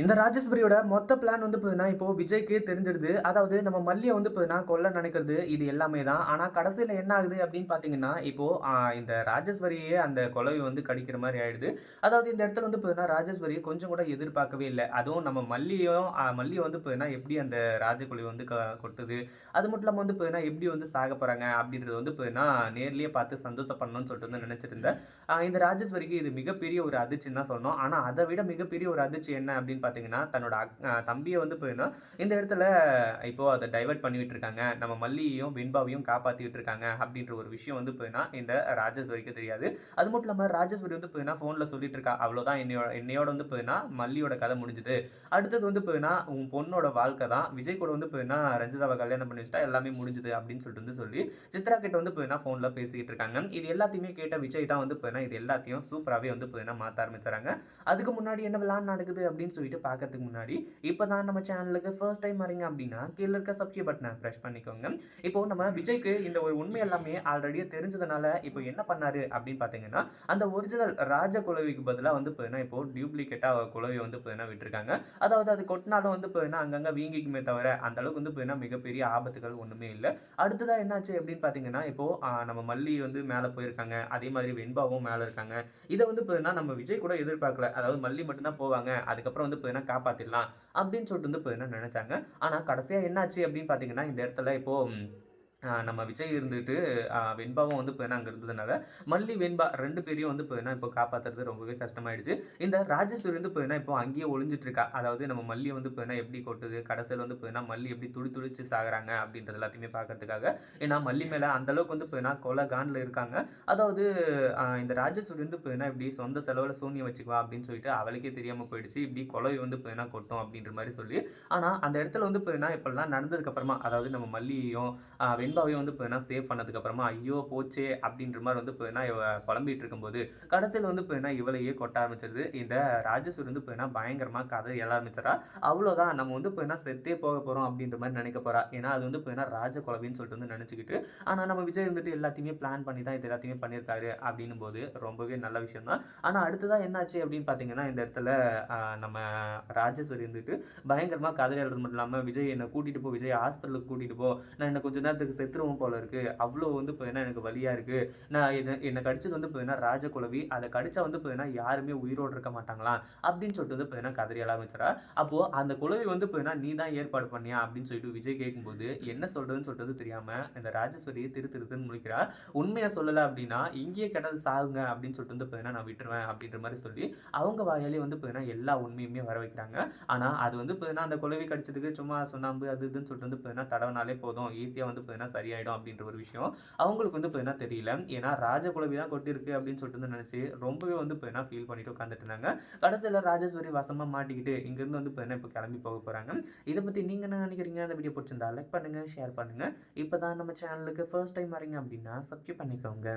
இந்த ராஜேஸ்வரியோட மொத்த பிளான் வந்து பார்த்தீங்கன்னா இப்போ விஜய்க்கு தெரிஞ்சிடுது. அதாவது நம்ம மல்லியை வந்து பார்த்தீங்கன்னா கொல்ல நினைக்கிறது இது எல்லாமே தான். ஆனால் கடைசியில் என்ன ஆகுது அப்படின்னு பார்த்தீங்கன்னா இப்போ இந்த ராஜேஸ்வரியே அந்த கொலவை வந்து கடிக்கிற மாதிரி ஆயிடுது. அதாவது இந்த இடத்துல வந்து பார்த்தீங்கன்னா ராஜேஸ்வரி கொஞ்சம் கூட எதிர்பார்க்கவே இல்லை. அதுவும் நம்ம மல்லியும் மல்லியை வந்து பார்த்தீங்கன்னா எப்படி அந்த ராஜகுலி வந்து க கொட்டுது? அது மட்டும் இல்லாமல் வந்து பார்த்தீங்கன்னா எப்படி வந்து சாக போகிறாங்க அப்படின்றது வந்து பார்த்தீங்கன்னா நேர்லேயே பார்த்து சந்தோஷம் பண்ணணும்னு சொல்லிட்டு வந்து நினச்சிட்டு இருந்தேன். இந்த ராஜேஸ்வரிக்கு இது மிகப்பெரிய ஒரு அதிர்ச்சின்னு தான் சொன்னோம் ஆனால் அதை விட மிகப்பெரிய ஒரு அதிர்ச்சி என்ன அப்படின்னு பார்த்தீங்கன்னா தன்னோட அக்- தம்பியை வந்து பார்த்தீங்கன்னா இந்த இடத்துல இப்போது அதை டைவர்ட் பண்ணிவிட்டு இருக்காங்க. நம்ம மல்லியையும் பின்பாவையும் காப்பாற்றிட்டு இருக்காங்க அப்படின்ற ஒரு விஷயம் வந்து போயின்னா இந்த ராஜேஸ்வரிக்கு தெரியாது. அது மட்டும் இல்லாமல் ராஜேஸ்வரி வந்து போயின்னா ஃபோனில் சொல்லிட்டு இருக்கா. அவ்வளோதான் என்னையோட என்னையோட வந்து போயின்னா மல்லியோட கதை முடிஞ்சுது. அடுத்தது வந்து போயின்னா உன் பொண்ணோட வாழ்க்கை தான். விஜய் கூட வந்து போயின்னா ரஞ்சிதாவை கல்யாணம் பண்ணி வச்சுட்டா எல்லாமே முடிஞ்சுது அப்படின்னு சொல்லிட்டு வந்து சொல்லி சித்ரா கிட்ட வந்து போயின்னா ஃபோனில் பேசிக்கிட்டு இருக்காங்க. இது எல்லாத்தையுமே கேட்ட விஜய் தான் வந்து போயின்னா இது எல்லாத்தையும் சூப்பராகவே வந்து போயின்னா மாற்ற ஆரம்பிச்சுறாங்க அதுக்கு முன்னாடி என்ன விளான் நடக்குது அப்படின்னு சொல்லி போயிட்டு பார்க்கறதுக்கு முன்னாடி இப்போ தான் நம்ம சேனலுக்கு ஃபர்ஸ்ட் டைம் வரீங்க அப்படின்னா கீழே இருக்க சப்ஸ்கிரைப் பட்டனை ப்ரெஷ் பண்ணிக்கோங்க. இப்போ நம்ம விஜய்க்கு இந்த ஒரு உண்மை எல்லாமே ஆல்ரெடியே தெரிஞ்சதுனால இப்போ என்ன பண்ணாரு அப்படின்னு பார்த்தீங்கன்னா அந்த ஒரிஜினல் ராஜ குலவிக்கு பதிலாக வந்து பார்த்தீங்கன்னா இப்போ டியூப்ளிகேட்டாக குலவி வந்து பார்த்தீங்கன்னா விட்டுருக்காங்க. அதாவது அது கொட்டினாலும் வந்து பார்த்தீங்கன்னா அங்கங்கே வீங்கிக்குமே தவிர அந்த அளவுக்கு வந்து பார்த்தீங்கன்னா மிகப்பெரிய ஆபத்துகள் ஒன்றுமே இல்லை. அடுத்ததாக என்னாச்சு அப்படின்னு பார்த்தீங்கன்னா இப்போ நம்ம மல்லி வந்து மேலே போயிருக்காங்க. அதே மாதிரி வெண்பாவும் மேலே இருக்காங்க. இதை வந்து பார்த்தீங்கன்னா நம்ம விஜய் கூட எதிர்பார்க்கல. அதாவது மல்லி மட்டும்தான் போவாங்க. அதுக்கப்புறம் வந்து பார்த்தீங்கன்னா காப்பாற்றிடலாம் அப்படின்னு சொல்லிட்டு வந்து பார்த்தீங்கன்னா நினச்சாங்க. ஆனால் கடைசியாக என்னாச்சு அப்படின்னு பார்த்தீங்கன்னா இந்த இடத்துல இப்போ நம்ம விஜய் இருந்துட்டு வெண்பாவும் வந்து இப்போ அங்கே இருந்ததுனால மல்லி வெண்பா ரெண்டு பேரையும் வந்து பார்த்தீங்கன்னா இப்போ காப்பாற்றுறது ரொம்பவே கஷ்டமாயிடுச்சு. இந்த ராஜேஸ்வரி வந்து பார்த்தீங்கன்னா இப்போ அங்கேயே ஒளிஞ்சிட்டு இருக்கா? அதாவது நம்ம மல்லியை வந்து பார்த்தீங்கன்னா எப்படி கொட்டுது? கடைசியில் வந்து பார்த்தீங்கன்னா மல்லி எப்படி துடி துடிச்சு சாகுறாங்க அப்படின்றது எல்லாத்தையுமே பார்க்கறதுக்காக ஏன்னா மல்லி மேலே அந்த அளவுக்கு வந்து இப்போ கொலை காண்டில் இருக்காங்க. அதாவது இந்த ராஜேஸ்வரி வந்து பார்த்தீங்கன்னா இப்படி சொந்த செலவில் சூன்யம் வச்சுக்குவா அப்படின்னு சொல்லிட்டு அவளுக்கே தெரியாமல் போயிடுச்சு. இப்படி கொலை வந்து பார்த்தீங்கன்னா கொட்டும் அப்படின்ற மாதிரி சொல்லி. ஆனால் அந்த இடத்துல வந்து இப்போ இப்பெல்லாம் நடந்ததுக்கப்புறமா அதாவது நம்ம மல்லியையும் ஆஹ், வந்து வந்து என்ன சேவ் பண்ணதுக்கு அப்புறமா ஐயோ போச்சே அப்படின்ற மாதிரி வந்து இப்போ என்ன புலம்பிட்டு இருக்கும்போது கடைசியில் வந்து பார்த்தீங்கன்னா இவளையே கொட்ட ஆரம்பிச்சிருது. இந்த ராஜேஸ்வரி வந்து பார்த்தீங்கன்னா பயங்கரமாக கதை எழ ஆரம்பிச்சிடறா. அவ்வளோதான் நம்ம வந்து பார்த்தீங்கன்னா செத்தே போக போகிறோம் அப்படின்ற மாதிரி நினைக்க போறா. ஏன்னா அது வந்து பார்த்தீங்கன்னா ராஜ குலவின்னு சொல்லிட்டு வந்து நினச்சிக்கிட்டு ஆனால் நம்ம விஜய் வந்துட்டு எல்லாத்தையுமே பிளான் பண்ணி தான் இது எல்லாத்தையுமே பண்ணியிருக்காரு அப்படின்னும் போது ரொம்பவே நல்ல விஷயம் தான் ஆனால் அடுத்ததாக என்னாச்சு அப்படின்னு பார்த்தீங்கன்னா இந்த இடத்துல நம்ம ராஜேஸ்வரி இருந்துட்டு பயங்கரமாக கதை எழுறது மட்டும் இல்லாமல் விஜய் என்னை கூட்டிகிட்டு போ விஜய் ஹாஸ்பிட்டலுக்கு கூட்டிகிட்டு போ நான் என்ன கொஞ்ச நேரத்துக்கு செத்துருவோம் போல இருக்கு. அவ்வளோ வந்து பார்த்தீங்கன்னா எனக்கு வழியாக இருக்குது நான் இது என்னை கடிச்சது வந்து பார்த்தீங்கன்னா ராஜகுலவி. அதை கடிச்சா வந்து பார்த்தீங்கன்னா யாருமே உயிரோடு இருக்க மாட்டாங்களாம் அப்படின்னு சொல்லிட்டு வந்து பார்த்தீங்கன்னா கதறி ஆரம்பிச்சிடா அப்போது அந்த குலவி வந்து பார்த்தீங்கன்னா நீ தான் ஏற்பாடு பண்ணியா? அப்படின்னு சொல்லிட்டு விஜய் கேட்கும்போது என்ன சொல்கிறதுன்னு சொல்கிறது தெரியாமல் இந்த ராஜேஸ்வரியை திரு திருத்துன்னு முழிக்கிறா. உண்மையை சொல்லலை அப்படின்னா இங்கேயே கிடந்து சாகுங்க அப்படின்னு சொல்லிட்டு வந்து பார்த்தீங்கன்னா நான் விட்டுருவேன் அப்படின்ற மாதிரி சொல்லி அவங்க வாயாலே வந்து பார்த்தீங்கன்னா எல்லா உண்மையுமே வர வைக்கிறாங்க. ஆனால் அது வந்து பார்த்தீங்கன்னா அந்த குலவி கடிச்சதுக்கு சும்மா சுண்ணாம்பு அது இதுன்னு சொல்லிட்டு வந்து பார்த்தீங்கன்னா தடவினாலே போதும். ஈஸியாக வந்து பார்த்தீங்கன்னா சரியாயிடும் அப்படின்ற ஒரு விஷயம். அவங்களுக்கு வந்து பார்த்தீங்கன்னா தெரியல. ஏன்னா ராஜகுலவி தான் கொட்டிருக்கு அப்படின்னு சொல்லிட்டு வந்து நினச்சி ரொம்பவே வந்து இப்போ என்ன ஃபீல் பண்ணிட்டு உட்காந்துட்டு இருந்தாங்க. கடைசியில் ராஜேஸ்வரி வசமாக மாட்டிக்கிட்டு இங்கேருந்து வந்து பார்த்தீங்கன்னா இப்போ கிளம்பி போக போகிறாங்க இதை பற்றி நீங்கள் என்ன நினைக்கிறீங்க? அந்த வீடியோ பிடிச்சிருந்தா லைக் பண்ணுங்கள் ஷேர் பண்ணுங்கள் இப்போ தான் நம்ம சேனலுக்கு ஃபர்ஸ்ட் டைம் வரீங்க அப்படின்னா சப்ஸ்கிரைப் பண்ணிக்கோங்க.